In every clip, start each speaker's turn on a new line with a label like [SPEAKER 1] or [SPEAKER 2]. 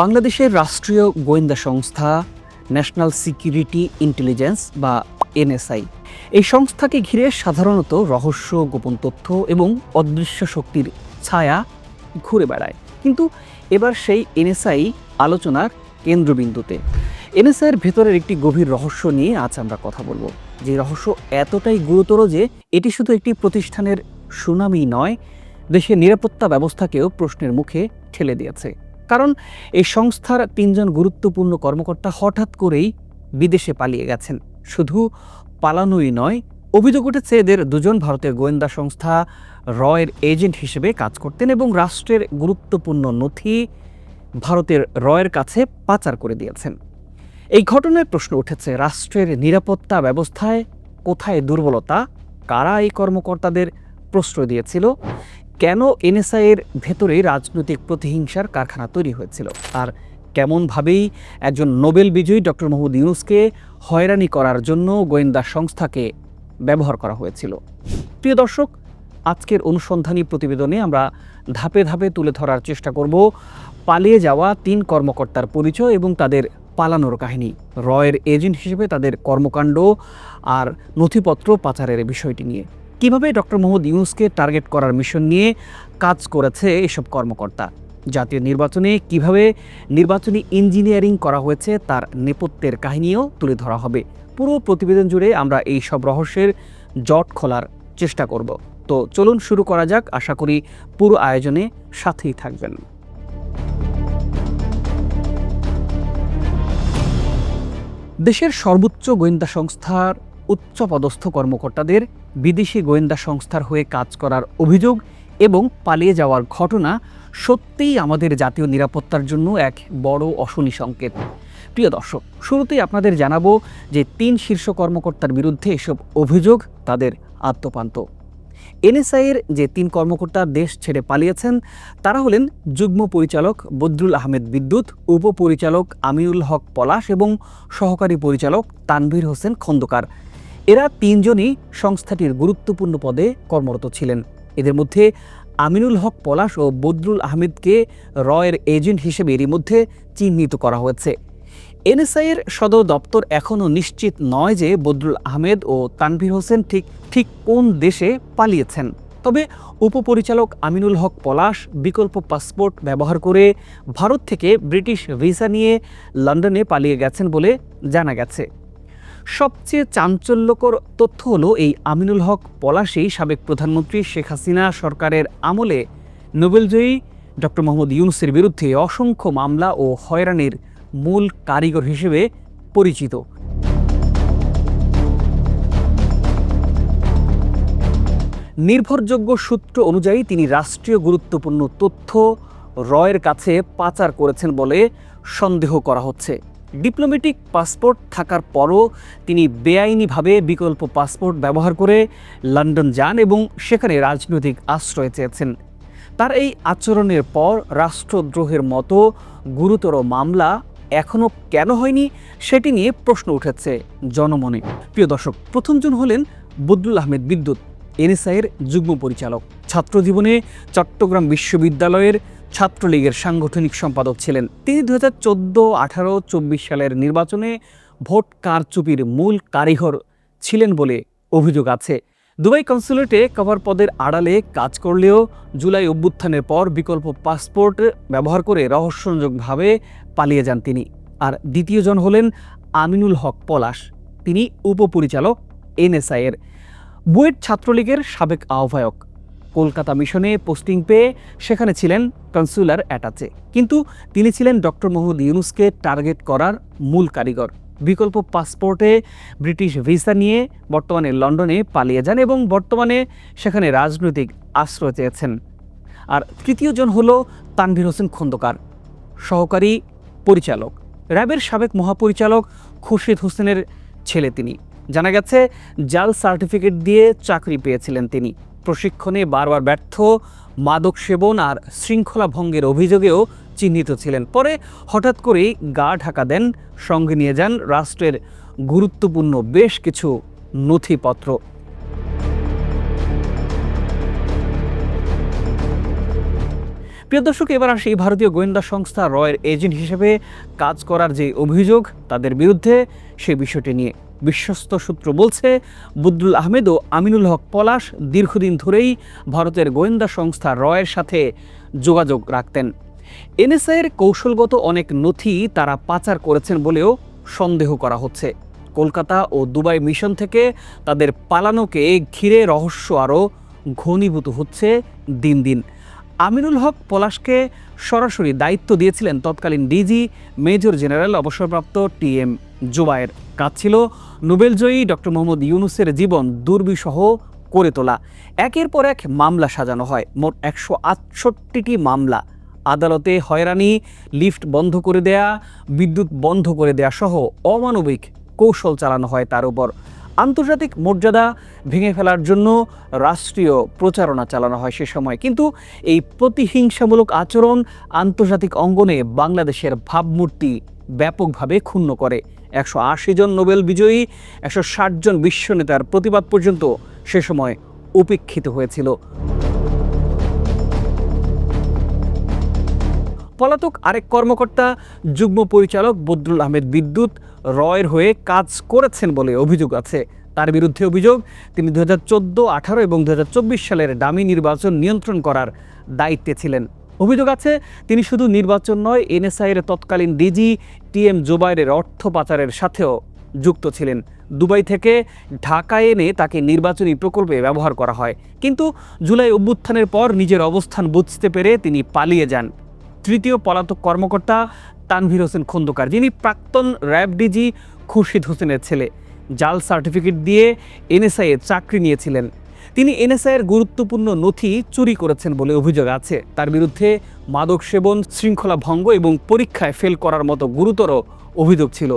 [SPEAKER 1] বাংলাদেশের রাষ্ট্রীয় গোয়েন্দা সংস্থা ন্যাশনাল সিকিউরিটি ইন্টেলিজেন্স বা এনএসআই। এই সংস্থাকে ঘিরে সাধারণত রহস্য, গোপন তথ্য এবং অদৃশ্য শক্তির ছায়া ঘুরে বেড়ায়। কিন্তু এবার সেই এনএসআই আলোচনার কেন্দ্রবিন্দুতে। এনএসআইয়ের ভেতরের একটি গভীর রহস্য নিয়ে আজ আমরা কথা বলব। যে রহস্য এতটাই গুরুতর যে এটি শুধু একটি প্রতিষ্ঠানের সুনামি নয়, দেশের নিরাপত্তা ব্যবস্থাকেও প্রশ্নের মুখে ঠেলে দিয়েছে। কারণ এই সংস্থার তিনজন গুরুত্বপূর্ণ কর্মকর্তা হঠাৎ করেই বিদেশে পালিয়ে গেছেন। শুধু পালানোই নয়, অভিযোগ উঠেছে এদের দুজন ভারতের গোয়েন্দা সংস্থা রয়ের এজেন্ট হিসেবে কাজ করতেন এবং রাষ্ট্রের গুরুত্বপূর্ণ নথি ভারতের রয়ের কাছে পাচার করে দিয়েছেন। এই ঘটনায় প্রশ্ন উঠেছে, রাষ্ট্রের নিরাপত্তা ব্যবস্থায় কোথায় দুর্বলতা, কারা এই কর্মকর্তাদের প্রশ্রয় দিয়েছিল? কেন এনএসআই এর ভেতরে রাজনৈতিক প্রতিহিংসার কারখানা তৈরি হয়েছিল? আর কেমনভাবেই একজন নোবেল বিজয়ী ডক্টর মোহাম্মদ ইউনুসকে হয়রানি করার জন্য গোয়েন্দা সংস্থাকে ব্যবহার করা হয়েছিল? প্রিয় দর্শক, আজকের অনুসন্ধানী প্রতিবেদনে আমরা ধাপে ধাপে তুলে ধরার চেষ্টা করব পালিয়ে যাওয়া তিন কর্মকর্তার পরিচয় এবং তাদের পালানোর কাহিনী। রয়ের এজেন্ট হিসেবে তাদের কর্মকাণ্ড আর নথিপত্র পাচারের বিষয়টি নিয়ে। কীভাবে ডক্টর মোহাম্মদ ইউনুসকে টার্গেট করার মিশন নিয়ে কাজ করেছে এসব কর্মকর্তা? জাতীয় নির্বাচনে কীভাবে নির্বাচনী ইঞ্জিনিয়ারিং করা হয়েছে তার নেপথ্যের কাহিনীও তুলে ধরা হবে। পুরো প্রতিবেদন জুড়ে আমরা এই সব রহস্যের জট খোলার চেষ্টা করব। তো চলুন শুরু করা যাক, আশা করি পুরো আয়োজনে সাথেই থাকবেন। দেশের সর্বোচ্চ গোয়েন্দা সংস্থার উচ্চপদস্থ কর্মকর্তাদের বিদেশি গোয়েন্দা সংস্থার হয়ে কাজ করার অভিযোগ এবং পালিয়ে যাওয়ার ঘটনা সত্যিই আমাদের জাতীয় নিরাপত্তার জন্য এক বড় অশনি সংকেত। প্রিয় দর্শক, শুরুতেই আপনাদের জানাব যে তিন শীর্ষ কর্মকর্তার বিরুদ্ধে এসব অভিযোগ তাদের আত্মপান্ত এনএসআইয়ের যে তিন কর্মকর্তা দেশ ছেড়ে পালিয়েছেন, তারা হলেন যুগ্ম পরিচালক বদরুল আহমেদ বিদ্যুৎ, উপপরিচালক আমিউল হক পলাশ এবং সহকারী পরিচালক তানভীর হোসেন খন্দকার। এরা তিনজনই সংস্থাটির গুরুত্বপূর্ণ পদে কর্মরত ছিলেন। এদের মধ্যে আমিনুল হক পলাশ ও বদরুল আহমেদকে রয়ের এজেন্ট হিসেবে এরই মধ্যে চিহ্নিত করা হয়েছে। এনএসআইয়ের সদর দপ্তর এখনও নিশ্চিত নয় যে বদরুল আহমেদ ও তানভীর হোসেন ঠিক ঠিক কোন দেশে পালিয়েছেন। তবে উপপরিচালক আমিনুল হক পলাশ বিকল্প পাসপোর্ট ব্যবহার করে ভারত থেকে ব্রিটিশ ভিসা নিয়ে লন্ডনে পালিয়ে গেছেন বলে জানা গেছে। সবচেয়ে চাঞ্চল্যকর তথ্য হলো এই আমিনুল হক পলাশই সাবেক প্রধানমন্ত্রী শেখ হাসিনা সরকারের আমলে নোবেলজয়ী ডক্টর মোহাম্মদ ইউনুসের বিরুদ্ধে অসংখ্য মামলা ও হয়রানির মূল কারিগর হিসেবে পরিচিত। নির্ভরযোগ্য সূত্র অনুযায়ী তিনি রাষ্ট্রীয় গুরুত্বপূর্ণ তথ্য রয়ের কাছে পাচার করেছেন বলে সন্দেহ করা হচ্ছে। ডিপ্লোম্যাটিক পাসপোর্ট থাকার পরও তিনি বেআইনিভাবে বিকল্প পাসপোর্ট ব্যবহার করে লন্ডন যান এবং সেখানে রাজনৈতিক আশ্রয় চেয়েছেন। তার এই আচরণের পর রাষ্ট্রদ্রোহের মতো গুরুতর মামলা এখনও কেন হয়নি সেটি নিয়ে প্রশ্ন উঠেছে জনমনে। প্রিয় দর্শক প্রথমজন হলেন বদরুল আহমেদ বিদ্যুৎ, এনএসআইয়ের যুগ্ম পরিচালক। ছাত্র জীবনে চট্টগ্রাম বিশ্ববিদ্যালয়ের ছাত্রলীগের সাংগঠনিক সম্পাদক ছিলেন। তিনি দু হাজার চোদ্দ আঠারো চব্বিশ সালের নির্বাচনে ভোট কারচুপির মূল কারিগর ছিলেন বলে অভিযোগ আছে। দুবাই কনসুলেটে কভার পদের আড়ালে কাজ করলেও জুলাই অভ্যুত্থানের পর বিকল্প পাসপোর্ট ব্যবহার করে রহস্যজনকভাবে পালিয়ে যান তিনি। আর দ্বিতীয়জন হলেন আমিনুল হক পলাশ। তিনি উপপরিচালক এনএসআইয়ের। বুয়েট ছাত্রলীগের সাবেক আহ্বায়ক। কলকাতা মিশনে পোস্টিং পেয়ে সেখানে ছিলেন কনসুলার অ্যাটাচে। কিন্তু তিনি ছিলেন ডক্টর মোহাম্মদ ইউনুসকে টার্গেট করার মূল কারিগর। বিকল্প পাসপোর্টে ব্রিটিশ ভিসা নিয়ে বর্তমানে লন্ডনে পালিয়ে যান এবং বর্তমানে সেখানে রাজনৈতিক আশ্রয় চেয়েছেন। আর তৃতীয়জন হল তানভীর হোসেন খন্দকার, সহকারী পরিচালক। র্যাবের সাবেক মহাপরিচালক খুরশিদ হোসেনের ছেলে তিনি। জানা গেছে, জাল সার্টিফিকেট দিয়ে চাকরি পেয়েছিলেন তিনি। প্রশিক্ষণে বারবার ব্যর্থ, মাদক সেবন আর শৃঙ্খলা ভঙ্গের অভিযোগেও চিহ্নিত ছিলেন। পরে হঠাৎ করেই গা ঢাকা দেন, সঙ্গে নিয়ে যান রাষ্ট্রের গুরুত্বপূর্ণ বেশ কিছু নথিপত্র। প্রিয় দর্শক, এবার আসি ভারতীয় গোয়েন্দা সংস্থা রয়ের এজেন্ট হিসেবে কাজ করার যে অভিযোগ তাদের বিরুদ্ধে সে বিষয়টি নিয়ে। বিশ্বস্ত সূত্র বলছে বুদ্দুল আহমেদ ও আমিনুল হক পলাশ দীর্ঘদিন ধরেই ভারতের গোয়েন্দা সংস্থা রয়ের সাথে যোগাযোগ রাখতেন। এনএসআইয়ের কৌশলগত অনেক নথি তারা পাচার করেছেন বলেও সন্দেহ করা হচ্ছে। কলকাতা ও দুবাই মিশন থেকে তাদের পালানোকে ঘিরে রহস্য আরও ঘনীভূত হচ্ছে দিন দিন। আমিনুল হক পলাশকে সরাসরি দায়িত্ব দিয়েছিলেন তৎকালীন ডিজি মেজর জেনারেল অবসরপ্রাপ্ত টি এম জুবায়ের। কাজ ছিল নোবেলজয়ী ডক্টর মোহাম্মদ ইউনুসের জীবন দুর্বিষহ করে তোলা। একের পর এক মামলা সাজানো হয়। মোট একশো আটষট্টিটি মামলা। আদালতে হয়রানি, লিফট বন্ধ করে দেয়া, বিদ্যুৎ বন্ধ করে দেয়া সহ অমানবিক কৌশল চালানো হয় তার উপর। আন্তর্জাতিক মর্যাদা ভেঙে ফেলার জন্য রাষ্ট্রীয় প্রচারণা চালানো হয় সে সময়। কিন্তু এই প্রতিহিংসামূলক আচরণ আন্তর্জাতিক অঙ্গনে বাংলাদেশের ভাবমূর্তি ব্যাপকভাবে ক্ষুণ্ণ করে। একশো আশি জন নোবেল বিজয়ী, একশো ষাট জন বিশ্ব নেতার প্রতিবাদ পর্যন্ত সে সময় উপেক্ষিত হয়েছিল। পলাতক আরেক কর্মকর্তা, যুগ্ম পরিচালক বদরুল আহমেদ বিদ্যুৎ রয়ের হয়ে কাজ করেছেন বলে অভিযোগ আছে। তার বিরুদ্ধে অভিযোগ, তিনি দু হাজার চোদ্দ আঠারো এবং দু হাজার চব্বিশ সালের ডামি নির্বাচন নিয়ন্ত্রণ করার দায়িত্বে ছিলেন। অভিযোগ আছে, তিনি শুধু নির্বাচন নয়, এনএসআইয়ের তৎকালীন ডিজি টি এম জোবাইরের অর্থ পাচারের সাথেও যুক্ত ছিলেন। দুবাই থেকে ঢাকায় এনে তাকে নির্বাচনী প্রকল্পে ব্যবহার করা হয়। কিন্তু জুলাই অভ্যুত্থানের পর নিজের অবস্থান বুঝতে পেরে তিনি পালিয়ে যান। তৃতীয় পলাতক কর্মকর্তা তানভীর হোসেন খন্দকার, যিনি প্রাক্তন র্যাব ডিজি খুরশিদ হোসেনের ছেলে। জাল সার্টিফিকেট দিয়ে এনএসআইয়ে চাকরি নিয়েছিলেন। তিনি এনএসআইয়ের গুরুত্বপূর্ণ নথি চুরি করেছেন বলে অভিযোগ আছে। তার বিরুদ্ধে মাদক সেবন, শৃঙ্খলা ভঙ্গ এবং পরীক্ষায় ফেল করার মতো গুরুতর অভিযোগ ছিল।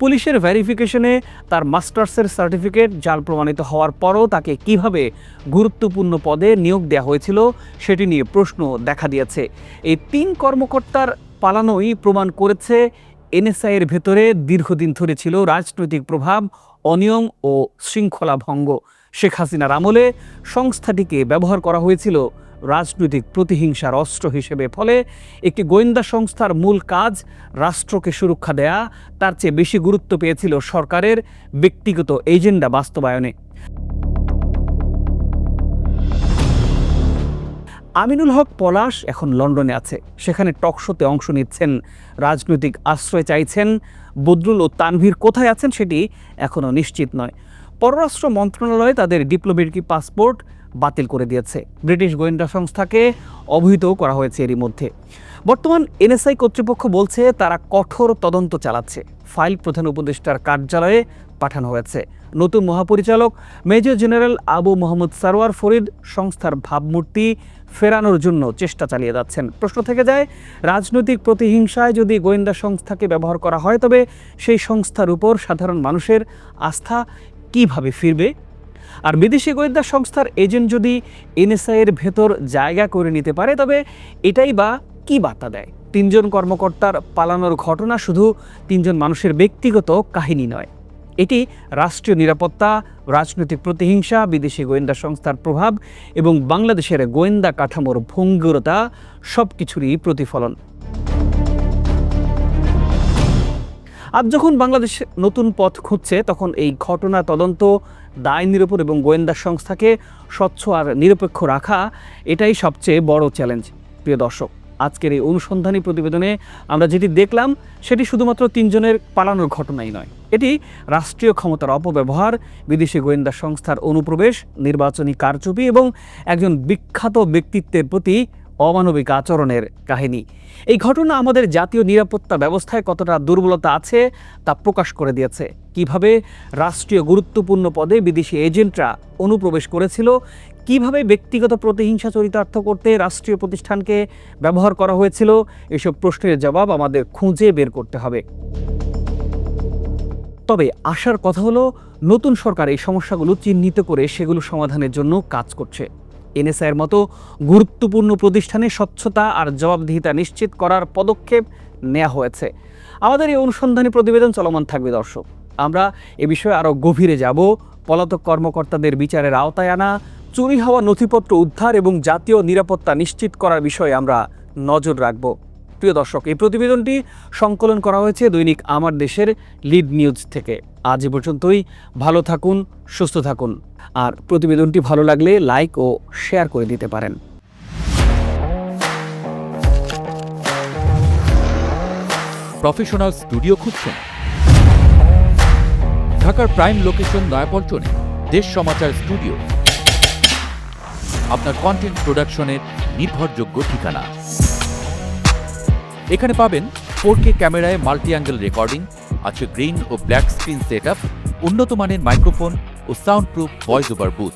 [SPEAKER 1] পুলিশের ভেরিফিকেশনে তার মাস্টার্সের সার্টিফিকেট জাল প্রমাণিত হওয়ার পরও তাকে কীভাবে গুরুত্বপূর্ণ পদে নিয়োগ দেওয়া হয়েছিল, সেটি নিয়ে প্রশ্ন দেখা দিয়েছে। এই তিন কর্মকর্তার পালানোই প্রমাণ করেছে এনএসআইয়ের ভেতরে দীর্ঘদিন ধরে ছিল রাজনৈতিক প্রভাব, অনিয়ম ও শৃঙ্খলা ভঙ্গ শেখ হাসিনার আমলে সংস্থাটিকে ব্যবহার করা হয়েছিল রাজনৈতিক প্রতিহিংসার অস্ত্র হিসেবে। ফলে একটি গোয়েন্দা সংস্থার মূল কাজ রাষ্ট্রকে সুরক্ষা দেয়া, তার চেয়ে বেশি গুরুত্ব পেয়েছিল সরকারের ব্যক্তিগত এজেন্ডা বাস্তবায়নে। আমিনুল হক পলাশ এখন লন্ডনে আছে। সেখানে টকশোতে অংশ নিচ্ছেন রাজনৈতিক আশ্রয় চাইছেন। বদরুল ও তানভীর কোথায় আছেন সেটি এখনও নিশ্চিত নয়। পররাষ্ট্র মন্ত্রণালয় তাদের ডিপ্লোমেটিক পাসপোর্ট বাতিল করে দিয়েছে। ব্রিটিশ গোয়েন্দা সংস্থাকে অবহিতও করা হয়েছে এরই মধ্যে। বর্তমান এনএসআই কর্তৃপক্ষ বলছে, তারা কঠোর তদন্ত চালাচ্ছে। ফাইল প্রধান উপদেষ্টার কার্যালয়ে পাঠানো হয়েছে। নতুন মহাপরিচালক, মেজর জেনারেল আবু মোহাম্মদ সারোয়ার ফরিদ সংস্থার ভাবমূর্তি ফেরানোর জন্য চেষ্টা চালিয়ে যাচ্ছেন। প্রশ্ন থেকে যায়, রাজনৈতিক প্রতিহিংসায় যদি গোয়েন্দা সংস্থাকে ব্যবহার করা হয়, তবে সেই সংস্থার উপর সাধারণ মানুষের আস্থা কীভাবে ফিরবে? আর বিদেশি গোয়েন্দা সংস্থার এজেন্ট যদি এনএসআইয়ের ভেতর জায়গা করে নিতে পারে, তবে এটাই বা কি বার্তা দেয়? তিনজন কর্মকর্তার পালানোর ঘটনা শুধু তিনজন মানুষের ব্যক্তিগত কাহিনী নয়। এটি রাষ্ট্রীয় নিরাপত্তা, রাজনৈতিক প্রতিহিংসা, বিদেশি গোয়েন্দা সংস্থার প্রভাব এবং বাংলাদেশের গোয়েন্দা কাঠামোর ভঙ্গুরতা সব কিছুরই প্রতিফলন। আজ যখন বাংলাদেশ নতুন পথ খুঁজছে, তখন এই ঘটনা তদন্ত, দায় নিরূপণ এবং গোয়েন্দা সংস্থাকে স্বচ্ছ আর নিরপেক্ষ রাখা এটাই সবচেয়ে বড় চ্যালেঞ্জ। প্রিয় দর্শক, আজকের এই অনুসন্ধানী প্রতিবেদনে আমরা যেটি দেখলাম, সেটি শুধুমাত্র তিনজনের পালানোর ঘটনাই নয়। এটি রাষ্ট্রীয় ক্ষমতার অপব্যবহার, বিদেশি গোয়েন্দা সংস্থার অনুপ্রবেশ, নির্বাচনী কারচুপি এবং একজন বিখ্যাত ব্যক্তিত্বের প্রতি অমানবিক আচরণের কাহিনী। এই ঘটনা আমাদের জাতীয় নিরাপত্তা ব্যবস্থায় কতটা দুর্বলতা আছে তা প্রকাশ করে দিয়েছে। কীভাবে রাষ্ট্রীয় গুরুত্বপূর্ণ পদে বিদেশি এজেন্টরা অনুপ্রবেশ করেছিল, কীভাবে ব্যক্তিগত প্রতিহিংসা চরিতার্থ করতে রাষ্ট্রীয় প্রতিষ্ঠানকে ব্যবহার করা হয়েছিল, এসব প্রশ্নের জবাব আমাদের খুঁজে বের করতে হবে। তবে আশার কথা হলো, নতুন সরকার এই সমস্যাগুলো চিহ্নিত করে সেগুলো সমাধানের জন্য কাজ করছে। এনএসআইয়ের মতো গুরুত্বপূর্ণ প্রতিষ্ঠানে স্বচ্ছতা আর জবাবদিহিতা নিশ্চিত করার পদক্ষেপ নেওয়া হয়েছে। আমাদের এই অনুসন্ধানী প্রতিবেদন চলমান থাকবে, দর্শক। আমরা এ বিষয়ে আরও গভীরে যাব। পলাতক কর্মকর্তাদের বিচারের আওতায় আনা, চুরি হওয়া নথিপত্র উদ্ধার এবং জাতীয় নিরাপত্তা নিশ্চিত করার বিষয়ে আমরা নজর রাখব। প্রিয় দর্শক, এই প্রতিবেদনটি সংকলন করা হয়েছে দৈনিক আমার দেশের লিড নিউজ থেকে। আজ এ পর্যন্তই, ভালো থাকুন, সুস্থ থাকুন। আর প্রতিবেদনটি ভালো লাগলে লাইক ও শেয়ার করে দিতে পারেন।
[SPEAKER 2] প্রফেশনাল স্টুডিও খুঁজছেন? ঢাকার প্রাইম লোকেশন নয়াপল্টনে দেশ সমাচার স্টুডিও। আপনার কন্টেন্ট প্রোডাকশনের নির্ভরযোগ্য ঠিকানা। এখানে পাবেন ফোর কে ক্যামেরায় মাল্টি অ্যাঙ্গেল রেকর্ডিং আছে গ্রিন ও ব্ল্যাক স্ক্রিন সেট উন্নত মানের মাইক্রোফোন ও sound proof voice over booth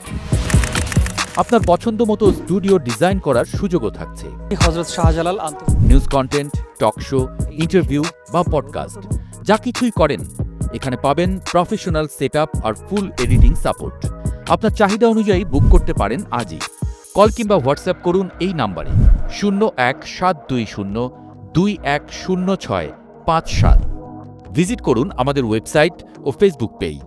[SPEAKER 2] আপনার পছন্দ মতো স্টুডিও ডিজাইন করার সুযোগও থাকছে।
[SPEAKER 1] Hazrat Shahjalal
[SPEAKER 2] news content talk show interview বা পডকাস্ট যা কিছুই করেন এখানে পাবেন প্রফেশনাল সেট আর ফুল এডিটিং সাপোর্ট আপনার চাহিদা অনুযায়ী বুক করতে পারেন আজই। কল কিংবা হোয়াটসঅ্যাপ করুন এই নাম্বারে। শূন্য এক সাত দুই শূন্য দুই এক শূন্য ছয় পাঁচ সাত। ভিজিট করুন আমাদের ওয়েবসাইট ও ফেসবুক পেজ।